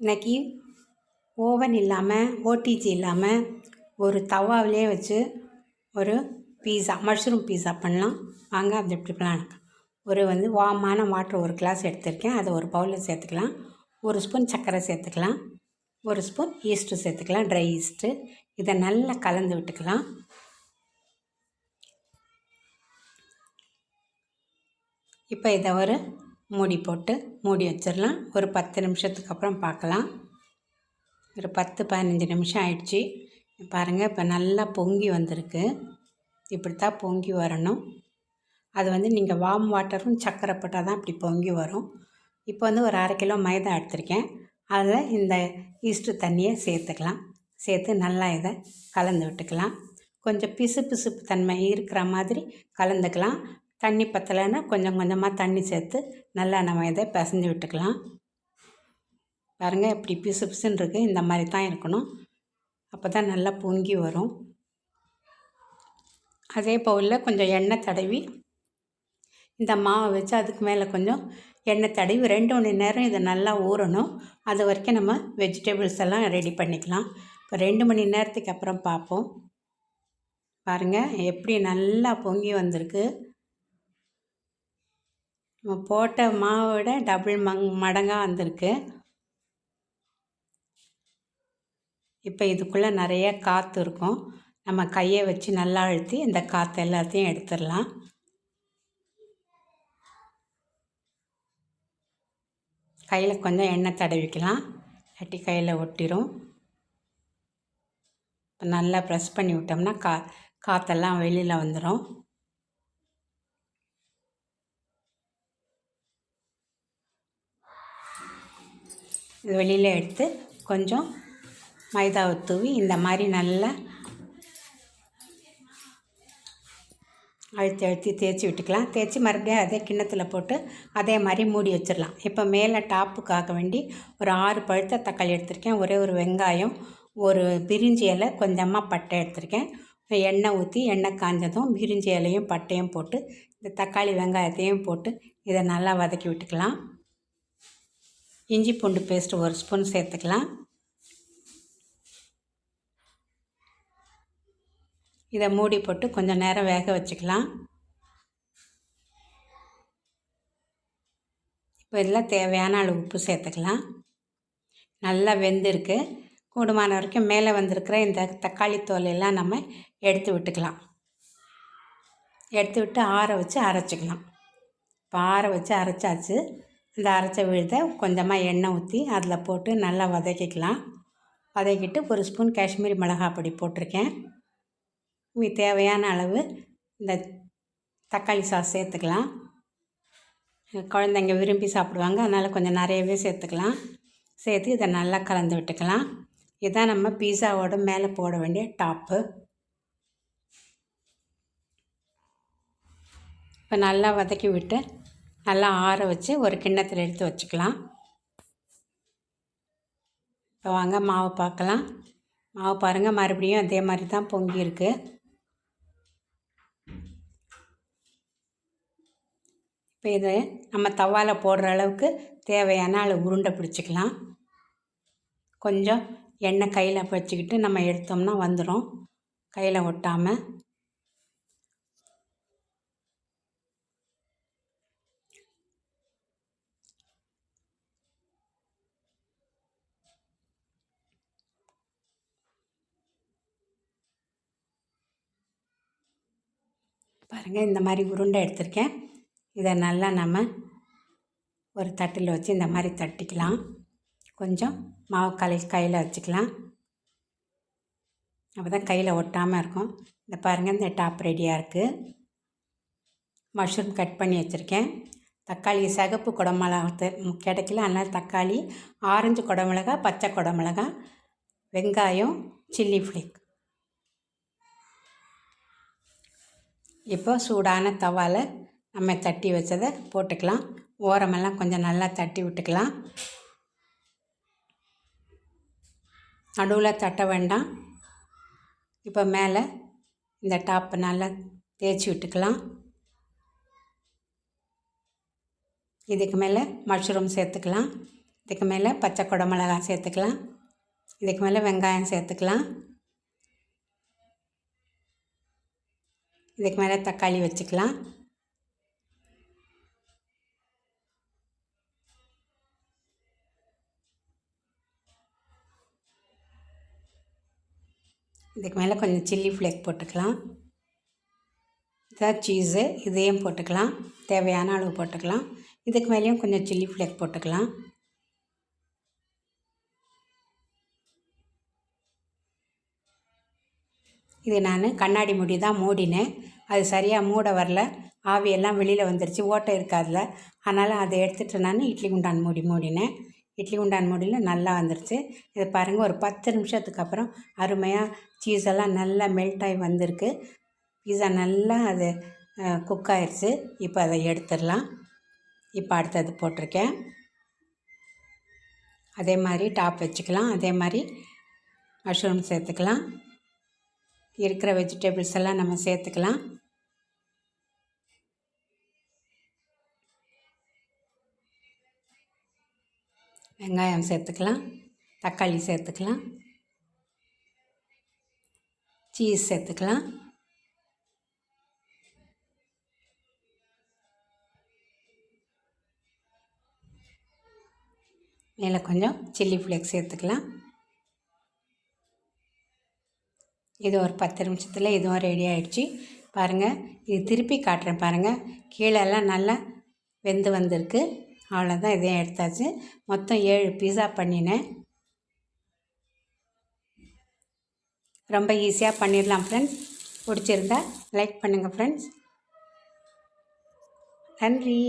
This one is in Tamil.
இன்னைக்கு ஓவன் இல்லாமல் ஓடிஜி இல்லாமல் ஒரு தவாவிலே வச்சு ஒரு பீஸா மஷ்ரூம் பீஸா பண்ணலாம். வாங்க அது எப்படி பண்ணலாம் ஒரு வந்து வாமான வாட்டர் ஒரு கிளாஸ் எடுத்திருக்கேன். அதை ஒரு பவுலில் சேர்த்துக்கலாம். ஒரு ஸ்பூன் சர்க்கரை சேர்த்துக்கலாம். ஒரு ஸ்பூன் ஈஸ்ட்டு சேர்த்துக்கலாம் ட்ரை ஈஸ்ட்டு. இதை நல்லா கலந்து விட்டுக்கலாம். இப்போ இதை ஒரு மூடி போட்டு மூடி வச்சிடலாம். ஒரு பத்து நிமிஷத்துக்கு அப்புறம் பார்க்கலாம். ஒரு பத்து பதினஞ்சு நிமிஷம் ஆயிடுச்சு. பாருங்கள் இப்போ நல்லா பொங்கி வந்திருக்கு. இப்படித்தான் பொங்கி வரணும். அது வந்து நீங்கள் வார்ம் வாட்டரும் சக்கரை போட்டால் தான் இப்படி பொங்கி வரும். இப்போ வந்து ஒரு அரை கிலோ மைதா எடுத்திருக்கேன். அதில் இந்த ஈஸ்ட்டு தண்ணியை சேர்த்துக்கலாம். சேர்த்து நல்லா இதை கலந்து விட்டுக்கலாம். கொஞ்சம் பிசு பிசுப்பு தன்மை இருக்கிற மாதிரி கலந்துக்கலாம். தண்ணி பத்தலைன்னா கொஞ்சம் கொஞ்சமாக தண்ணி சேர்த்து நல்லா நம்ம இதை பிசைஞ்சு விட்டுக்கலாம். பாருங்கள் இப்படி பிசு பிசுன்னு இருக்குது இந்த மாதிரி தான் இருக்கணும். அப்போ தான் நல்லா பொங்கி வரும். அதே பவுலில் கொஞ்சம் எண்ணெய் தடவி இந்த மாவை வச்சு அதுக்கு மேலே கொஞ்சம் எண்ணெய் தடவி ரெண்டு மணி நேரம் இதை நல்லா ஊறணும். அது வரைக்கும் நம்ம வெஜிடபிள்ஸ் எல்லாம் ரெடி பண்ணிக்கலாம். இப்போ ரெண்டு மணி நேரத்துக்கு அப்புறம் பார்ப்போம். பாருங்கள் எப்படி நல்லா பொங்கி வந்திருக்கு. நம்ம போட்ட மாவை விட டபுள் மங் மடங்காக வந்திருக்கு. இப்போ இதுக்குள்ளே நிறைய காற்று இருக்கும். நம்ம கையை வச்சு நல்லா அழுத்தி இந்த காற்று எல்லாத்தையும் எடுத்துடலாம். கையில் கொஞ்சம் எண்ணெய் தடவிக்கலாம். கட்டி கையில் ஒட்டிடும் இப்போ நல்லா ப்ரெஸ் பண்ணி விட்டோம்னா கா காற்றெல்லாம் வெளியில் வந்துடும் வெளியில் எடுத்து கொஞ்சம் மைதாவை தூவி இந்த மாதிரி நல்லா அழுத்தி அழுத்தி தேய்ச்சி விட்டுக்கலாம். தேய்ச்சி மறுபடியும் அதே கிண்ணத்தில் போட்டு அதே மாதிரி மூடி வச்சிடலாம். இப்போ மேலே டாப்புக்காக வேண்டி ஒரு ஆறு பழுத்த தக்காளி எடுத்திருக்கேன். ஒரே ஒரு வெங்காயம் ஒரு பிரிஞ்சி இலை கொஞ்சமாக பட்டை எடுத்திருக்கேன். எண்ணெய் ஊற்றி எண்ணெய் காஞ்சதும் பிரிஞ்சி இலையும் பட்டையும் போட்டு இந்த தக்காளி வெங்காயத்தையும் போட்டு இதை நல்லா வதக்கி விட்டுக்கலாம். இஞ்சி பூண்டு பேஸ்ட்டு ஒரு ஸ்பூன் சேர்த்துக்கலாம். இதை மூடி போட்டு கொஞ்சம் நேரம் வேக வச்சுக்கலாம். இப்போ இதில் தேவையான அளவு உப்பு சேர்த்துக்கலாம். நல்லா வெந்திருக்கு. கூடுமான வரைக்கும் மேலே வந்திருக்கிற இந்த தக்காளி தோல் எல்லாம் நம்ம எடுத்து விட்டுக்கலாம். எடுத்து விட்டு ஆற வச்சு அரைச்சிக்கலாம். இப்போ ஆற வச்சு அரைச்சாச்சு. இந்த அரைச்ச விழுதை கொஞ்சமாக எண்ணெய் ஊற்றி அதில் போட்டு நல்லா வதக்கிக்கலாம். வதக்கிட்டு ஒரு ஸ்பூன் காஷ்மீரி மிளகாய் பொடி போட்டிருக்கேன். மீ தேவையான அளவு இந்த தக்காளி சாஸ் சேர்த்துக்கலாம். குழந்தைங்க விரும்பி சாப்பிடுவாங்க அதனால் கொஞ்சம் நிறையவே சேர்த்துக்கலாம். சேர்த்து இதை நல்லா கலந்து விட்டுக்கலாம். இதுதான் நம்ம பீஸாவோட மேலே போட வேண்டிய டாப்பு. இப்போ நல்லா வதக்கி விட்டு நல்லா ஆற வச்சு ஒரு கிண்ணத்தில் எடுத்து வச்சுக்கலாம். இப்போ வாங்க மாவு பார்க்கலாம். மாவு பாருங்கள் மறுபடியும் அதே மாதிரி தான் பொங்கி இருக்கு. இப்போ இது நம்ம தவாவில் போடுற அளவுக்கு தேவையான அளவு உருண்டை பிடிச்சிக்கலாம். கொஞ்சம் எண்ணெய் கையில் வச்சுக்கிட்டு நம்ம எடுத்தோம்னா வந்துடும் கையில் ஒட்டாமல் பாருங்கள் இந்த மாதிரி உருண்டை எடுத்திருக்கேன். இதை நல்லா நம்ம ஒரு தட்டில் வச்சு இந்த மாதிரி தட்டிக்கலாம். கொஞ்சம் மாவு கலை கையில் வச்சுக்கலாம். அப்போ தான் கையில் ஒட்டாமல் இருக்கும். இந்த பாருங்கள் இந்த டாப் ரெடியாக இருக்குது மஷ்ரூம் கட் பண்ணி வச்சுருக்கேன். தக்காளி சிகப்பு குடமிளகா கிடைக்கல அதனால் தக்காளி ஆரஞ்சு குடமிளகா பச்சை குடமிளகா வெங்காயம் சில்லி ஃப்ளேக் இப்போ சூடான தவாவில் நம்ம தட்டி வச்சதை போட்டுக்கலாம். ஓரமெல்லாம் கொஞ்சம் நல்லா தட்டி விட்டுக்கலாம். நடுவில் தட்ட வேண்டாம். இப்போ மேலே இந்த டாப்பை நல்லா தேய்ச்சி விட்டுக்கலாம். இதுக்கு மேலே மஷ்ரூம் சேர்த்துக்கலாம். இதுக்கு மேலே பச்சை குடமிளகாய் சேர்த்துக்கலாம். இதுக்கு மேலே வெங்காயம் சேர்த்துக்கலாம். இதுக்கு மேலே தக்காளி வச்சுக்கலாம். இதுக்கு மேலே கொஞ்சம் சில்லி ஃப்ளேக் போட்டுக்கலாம். இதான் சீஸு இதையும் போட்டுக்கலாம். தேவையான அளவு போட்டுக்கலாம். இதுக்கு மேலேயும் கொஞ்சம் சில்லி ஃப்ளேக் போட்டுக்கலாம். இது நான் கண்ணாடி மூடி தான் மூடினேன். அது சரியாக மூட வரல. ஆவியெல்லாம் வெளியில் வந்துருச்சு. ஓட்டை இருக்காதுல. அதனால் அதை எடுத்துகிட்டு நான் இட்லி குண்டான் மூடி மூடினேன். இட்லி குண்டான் மூடியில் நல்லா வந்துருச்சு. இதை பாருங்கள் ஒரு பத்து நிமிஷத்துக்கு அப்புறம் அருமையாக சீஸ் எல்லாம் நல்லா மெல்ட் ஆகி வந்திருக்கு. பீஸா நல்லா அது குக் ஆயிடுச்சு இப்போ அதை எடுத்துடலாம். இப்போ அடுத்தது போட்டிருக்கேன். அதே மாதிரி டாப் வச்சுக்கலாம். அதே மாதிரி மஷ்ரூம் சேர்த்துக்கலாம். இருக்கிற வெஜிடபிள்ஸ் எல்லாம் நம்ம சேர்த்துக்கலாம். வெங்காயம் சேர்த்துக்கலாம். தக்காளி சேர்த்துக்கலாம். சீஸ் சேர்த்துக்கலாம். மேலே கொஞ்சம் சில்லி ஃப்ளேக்ஸ் சேர்த்துக்கலாம். இது ஒரு பத்து நிமிஷத்தில் இதுவும் ரெடி ஆகிடுச்சு பாருங்கள் இது திருப்பி காட்டுறேன் பாருங்கள் கீழெல்லாம் நல்லா வெந்து வந்திருக்கு. அவ்வளோதான் இதையும் எடுத்தாச்சு. மொத்தம் ஏழு பீஸா பண்ணினேன். ரொம்ப ஈஸியாக பண்ணிடலாம் ஃப்ரெண்ட்ஸ் பிடிச்சிருந்தா லைக் பண்ணுங்கள் ஃப்ரெண்ட்ஸ் நன்றி.